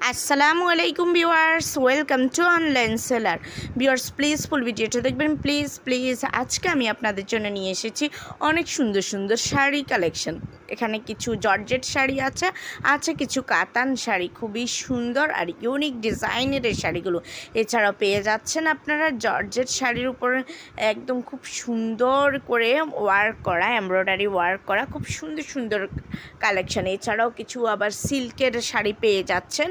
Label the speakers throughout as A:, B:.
A: আসসালামু আলাইকুম viewers, welcome to online seller. Viewers, please full ভিডিওটা দেখবেন, প্লিজ প্লিজ। আজকে আমি আপনাদের জন্য নিয়ে এসেছি অনেক সুন্দর সুন্দর শাড়ি কালেকশন। এখানে কিছু জর্জেট শাড়ি আছে আছে কিছু কাতান শাড়ি, খুবই সুন্দর আর ইউনিক ডিজাইনের এই শাড়িগুলো। এছাড়াও পেয়ে যাচ্ছেন আপনারা জর্জেট শাড়ির উপরে একদম খুব সুন্দর করে ওয়ার্ক করা, এমব্রয়ডারি ওয়ার্ক করা, খুব সুন্দর সুন্দর কালেকশন। এছাড়াও কিছু আবার সিল্কের শাড়ি পেয়ে যাচ্ছেন।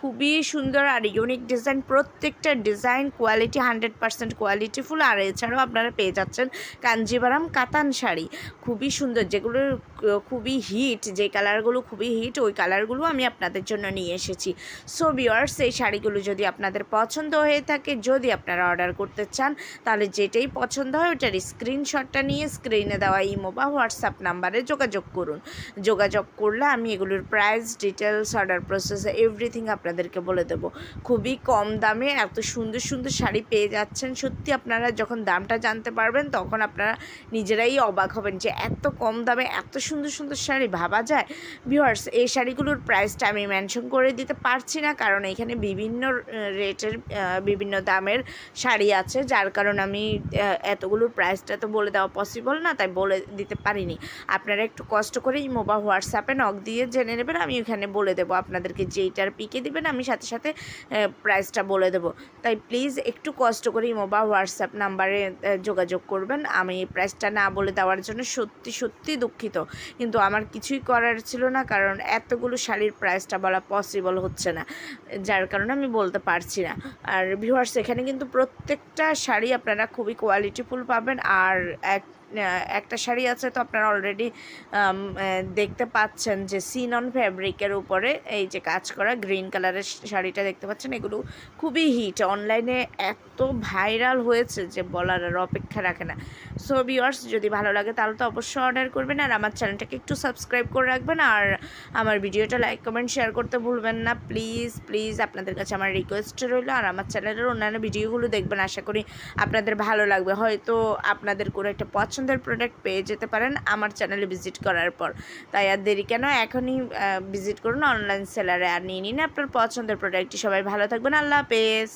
A: খুবই সুন্দর আর ইউনিক ডিজাইন প্রত্যেকটা design quality hundred percent qualityful আর এছাড়াও আপনারা পেয়ে যাচ্ছেন কাঞ্জিবারাম কাতান শাড়ি। খুবই সুন্দর। যেগুলো খুবই হিট যে কালারগুলো খুবই হিট ওই কালারগুলো আমি আপনাদের জন্য নিয়ে এসেছি। সো বিয়ার্স এই শাড়িগুলো যদি আপনাদের পছন্দ হয়ে থাকে, যদি আপনারা অর্ডার করতে চান, তাহলে যেটাই পছন্দ হয়, ওটার স্ক্রিনশটটা নিয়ে স্ক্রিনে দেওয়া ইমো বা হোয়াটসঅ্যাপ নাম্বারে যোগাযোগ করুন। যোগাযোগ করলে আমি এগুলোর price details order process everything আপনাদেরকে বলে দেবো। খুবই কম দামে এত সুন্দর সুন্দর শাড়ি পেয়ে যাচ্ছেন। সত্যি আপনারা যখন দামটা জানতে পারবেন, তখন আপনারা নিজেরাই অবাক হবেন যে এত কম দামে এত সুন্দর সুন্দর শাড়ি। ভাবা যায়? ভিউয়ার্স এই শাড়িগুলোর প্রাইসটা আমি মেনশন করে দিতে পারছি না, কারণ এখানে বিভিন্ন রেটের বিভিন্ন দামের শাড়ি আছে, যার কারণে আমি এতগুলোর প্রাইসটা তো বলে দেওয়া পসিবল না, তাই বলে দিতে পারিনি। আপনারা একটু কষ্ট করে ইমো বা হোয়াটসঅ্যাপে নক দিয়ে জেনে নেবেন, আমি ওখানে বলে দেবো আপনাদেরকে যেইটার পিকে দিবেন আমি সাথে সাথে প্রাইসটা বলে দেবো। তাই প্লিজ একটু কষ্ট করে ইমো বা হোয়াটসঅ্যাপ নাম্বারে যোগাযোগ করবেন। আমি প্রাইসটা না বলে দেওয়ার জন্য সত্যি সত্যি দুঃখিত। কিন্তু আমার কিছুই করার ছিল না, কারণ এতগুলো শাড়ির প্রাইসটা বলা পসিবল হচ্ছে না, যার কারণে আমি বলতে পারছি না। আর ভিউয়ার্স এখানে কিন্তু প্রত্যেকটা শাড়ি আপনারা খুবই কোয়ালিটিফুল পাবেন। আর এক একটা শাড়ি আছে তো আপনারা অলরেডি দেখতে পাচ্ছেন যে সিনন ফ্যাব্রিকের উপরে এই যে কাজ করা গ্রিন কালারের শাড়িটা দেখতে পাচ্ছেন, এগুলো খুবই হিট অনলাইনে এত ভাইরাল হয়েছে যে বলার আর অপেক্ষা রাখে না। সো ভিউয়ার্স যদি ভালো লাগে তাহলে তো অবশ্যই অর্ডার করবেন আর আমার চ্যানেলটাকে একটু সাবস্ক্রাইব করে রাখবেন আর আমার ভিডিওটা লাইক কমেন্ট শেয়ার করতে ভুলবেন না। প্লিজ প্লিজ আপনাদের কাছে আমার রিকোয়েস্ট রইল আর আমার চ্যানেলের অন্যান্য ভিডিওগুলো দেখবেন। আশা করি আপনাদের ভালো লাগবে। হয়তো আপনাদের কোনো একটা পছন্দের প্রোডাক্ট পেয়ে যেতে পারেন আমার চ্যানেলে ভিজিট করার পর। তাই আর দেরি কেন? এখনই ভিজিট করুন অনলাইন সেলারে আর নিয়ে নিন আপনার পছন্দের প্রোডাক্টটি সবাই ভালো থাকবেন। আল্লাহ হাফেজ।